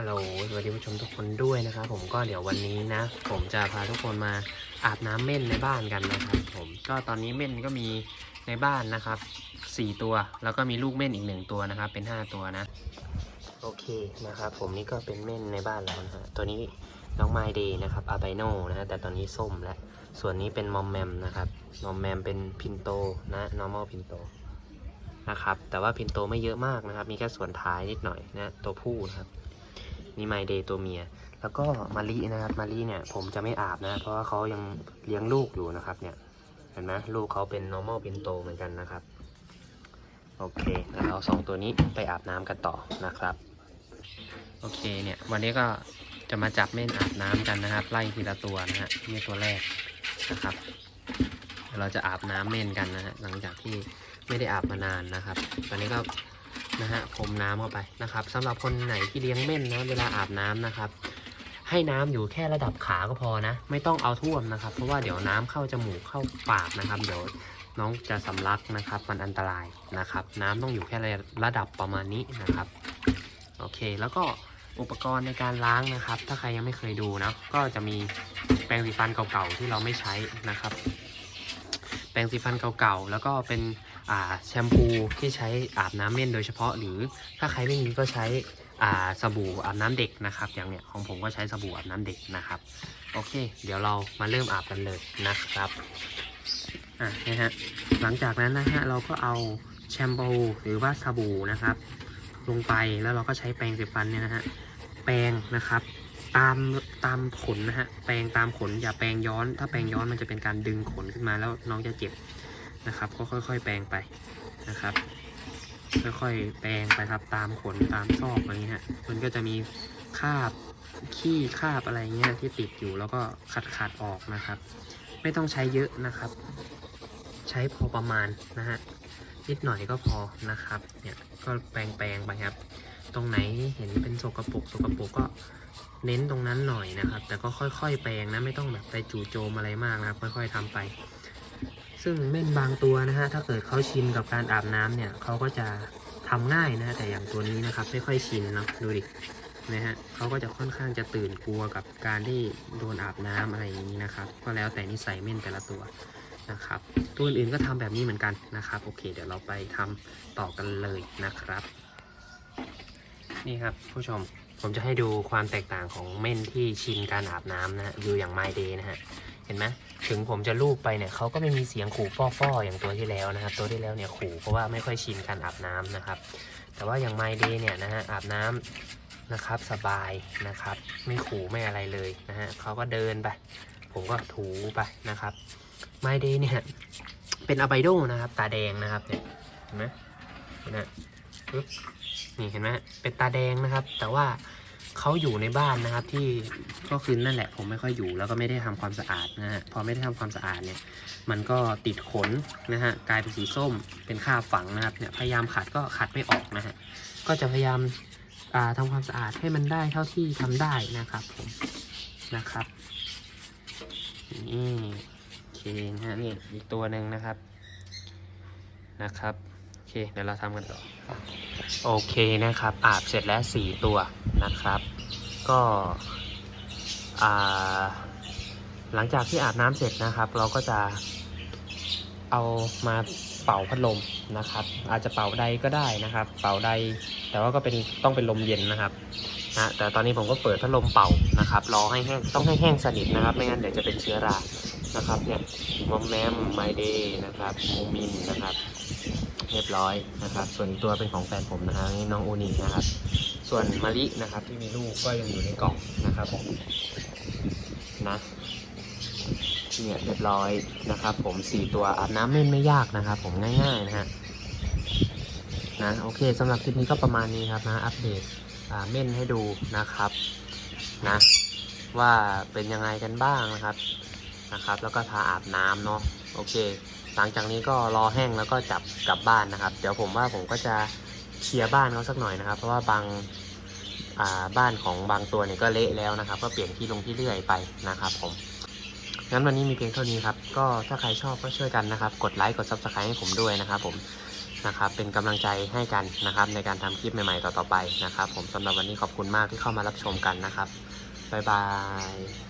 ฮัลโหลสวัสดีผู้ชมทุกคนด้วยนะครับผมก็เดี๋ยววันนี้นะ ผมจะพาทุกคนมาอาบน้ำเม่นในบ้านกันนะครับผมก็ตอนนี้เม่นก็มีในบ้านนะครับสี่ตัว แล้วก็มีลูกเม่นอีกหนึ่งตัวนะครับ เป็นห้าตัวนะ โอเคนะครับผมนี่ก็เป็นเม่นในบ้านแล้วนะฮะตัวนี้น้องไมเดย์นะครับอาไบโนนะฮะแต่ตอนนี้ส้มแล้วส่วนนี้เป็นมอมแมมนะครับมอมแมมเป็นพินโตนะ normal พินโตนะครับแต่ว่าพินโตไม่เยอะมากนะครับ มีแค่ส่วนท้ายนิดหน่อยนะตัวผู้นะครับ นี่ไมเดย์ตัวเมีย แล้วก็มารีนะครับมารีเนี่ยผมจะไม่อาบนะ เพราะว่าเขายังเลี้ยงลูกอยู่นะครับเนี่ยเห็นไหมลูกเขาเป็น normal พินโตเหมือนกันนะครับ โอเคเดี๋ยวเราสองตัวนี้ไปอาบน้ำกันต่อนะครับ โอเคเนี่ยวันนี้ก็จะมาจับเม่นอาบน้ำกันนะครับ ไล่ทีละตัวนะฮะนี่ตัวแรกนะครับเราจะอาบน้ำเม่นกันนะฮะหลังจากที่ไม่ได้อาบมานานนะครับ ตอนนี้ก็ นะฮะพรมน้ำเข้าไปนะครับสำหรับคนไหนที่เลี้ยงเม่นนะเวลาอาบน้ำนะครับ ให้น้ำอยู่แค่ระดับขาก็พอนะ ไม่ต้องเอาท่วมนะครับ เพราะว่าเดี๋ยวน้ำเข้าจมูกเข้าปากนะครับ เดี๋ยวน้องจะสำลักนะครับ มันอันตรายนะครับ น้ำต้องอยู่แค่ระดับประมาณนี้นะครับโอเค แล้วก็อุปกรณ์ในการล้างนะครับ ถ้าใครยังไม่เคยดูนะก็จะมีแปรงสีฟันเก่าๆที่เราไม่ใช้นะครับ แปรงสีฟันเก่าๆแล้วก็เป็น แชมพูที่ใช้อาบน้ำเม่นโดยเฉพาะ หรือถ้าใครไม่มีก็ใช้อ่าสบู่อาบน้ำเด็กนะครับ อย่างเนี้ยของผมก็ใช้สบู่อาบน้ำเด็กนะครับโอเค เดี๋ยวเรามาเริ่มอาบกันเลยนะครับอะนะฮะหลังจากนั้นนะฮะเราก็เอาแชมพูหรือว่าสบู่นะครับ ลงไปแล้วเราก็ใช้แปรงสีฟันเนี่ยนะฮะแปรงนะครับตามตามขนนะฮะแปรงตามขนอย่าแปรงย้อน ถ้าแปรงย้อนมันจะเป็นการดึงขนขึ้นมาแล้วน้องจะเจ็บ นะครับ ก็ค่อยๆ แปรงไปนะครับ ค่อยๆ แปรงไปครับตามขนตามซอกอะไรเงี้ยมันก็จะมีคาบขี้คาบอะไรเงี้ยที่ติดอยู่แล้วก็ขัดขัดๆออกนะครับ ไม่ต้องใช้เยอะนะครับ ใช้พอประมาณนะฮะนิดหน่อยก็พอนะครับเนี่ยก็แปรงแปรงๆไปครับ ตรงไหนเห็นเป็นสกรปรกสกรปรกก็เน้นตรงนั้นหน่อยนะครับ แต่ก็ค่อยๆ แปรงนะไม่ต้องแบบไปจู่โจมอะไรมากนะครับ ค่อย ๆทำไป ซึ่งเม่นบางตัวนะฮะถ้าเกิดเขาชินกับการอาบน้ำเนี่ยเขาก็จะทำง่ายนะแต่อย่างตัวนี้นะครับไม่ค่อยชินเนาะดูดินะฮะเขาก็จะค่อนข้างจะตื่นกลัวกับการที่โดนอาบน้ำอะไรอย่างนี้นะครับ ก็แล้วแต่นิสัยเม่นแต่ละตัวนะครับ ตัวอื่นๆก็ทำแบบนี้เหมือนกันนะครับ โอเค เดี๋ยวเราไปทำต่อกันเลยนะครับ นี่ครับผู้ชมผมจะให้ดูความแตกต่างของเม่นที่ชินการอาบน้ำนะฮะดูอย่าง My Day นะฮะ เห็นไหมถึงผมจะลูบไปเนี่ยเขาก็ไม่มีเสียงขู่ฟ่อๆอย่างตัวที่แล้วนะครับ ตัวที่แล้วเนี่ยขู่เพราะว่าไม่ค่อยชินการอาบน้ำนะครับ แต่ว่าอย่าง My Day เนี่ยนะฮะอาบน้ำนะครับสบายนะครับ ไม่ขู่ไม่อะไรเลยนะฮะเขาก็เดินไป ผมก็ถูไปนะครับไมเดย์เนี่ยเป็นอะไบโดนะครับ ตาแดงนะครับเนี่ยเห็นไหมนไหมปึ๊บนี่เห็นไหมเป็นตาแดงนะครับ แต่ว่า เขาอยู่ในบ้านนะครับที่ก็คือนั่นแหละ ผมไม่ค่อยอยู่แล้วก็ไม่ได้ทำความสะอาดนะฮะพอไม่ได้ทำความสะอาดเนี่ยมันก็ติดขนนะฮะกลายเป็นสีส้มเป็นคราบฝังนะครับเนี่ยพยายามขัดก็ขัดไม่ออกนะฮะก็จะพยายามอ่าทำความสะอาดให้มันได้เท่าที่ทำได้นะครับผมนะครับนี่โอเคนะฮะนี่อีกตัวหนึ่งนะครับนะครับ เคเดี๋ยวเราทำกันต่อ โอเคนะครับ อาบเสร็จแล้วสี่ตัวนะครับ ก็หลังจากที่อาบน้ำเสร็จนะครับ เราก็จะเอามาเป่าพัดลมนะครับ อาจจะเป่าใดก็ได้นะครับ เป่าใดแต่ว่าก็เป็นต้องเป็นลมเย็นนะครับนะแต่ตอนนี้ผมก็เปิดพัดลมเป่านะครับรอให้แห้งต้องให้แห้งสนิทนะครับ ไม่งั้นเดี๋ยวจะเป็นเชื้อรานะครับเนี่ยมอมแมมไมเดย์นะครับโมมินนะครับ เรียบร้อยนะครับ ส่วนตัวเป็นของแฟนผมนะครับนี่น้องโอนินะครับ ส่วนมะลินะครับ ที่มีลูกก็ยังอยู่ในกล่องนะครับผมนะเนี่ยเรียบร้อยนะครับ ผมสี่ตัวอาบน้ำเล่นไม่ยากนะครับ ผมง่ายๆนะฮะนะโอเคสำหรับคลิปนี้ก็ประมาณนี้ครับนะอัปเดตเม่นให้ดูนะครับนะว่าเป็นยังไงกันบ้างนะครับ นะครับ แล้วก็ทาอาบน้ำเนาะโอเค หลังจากนี้ก็รอแห้งแล้วก็จับกลับบ้านนะครับ เดี๋ยวผมว่าผมก็จะเคลียร์บ้านเขาสักหน่อยนะครับ เพราะว่าบางาบ้านของบางตัวเนี่ยก็เละแล้วนะครับ ก็เปลี่ยนที่ลงที่เรื่อยไปนะครับ ผมงั้นวันนี้มีเพียงเท่านี้ครับ ก็ถ้าใครชอบก็ช่วยกันนะครับ กดไลค์กด subscribe ให้ผมด้วยนะครับผมนะครับ เป็นกำลังใจให้กันนะครับ ในการทำคลิปใหม่ๆต่อๆไปนะครับ ผมสำหรับวันนี้ขอบคุณมากที่เข้ามารับชมกันนะครับบ๊ายบาย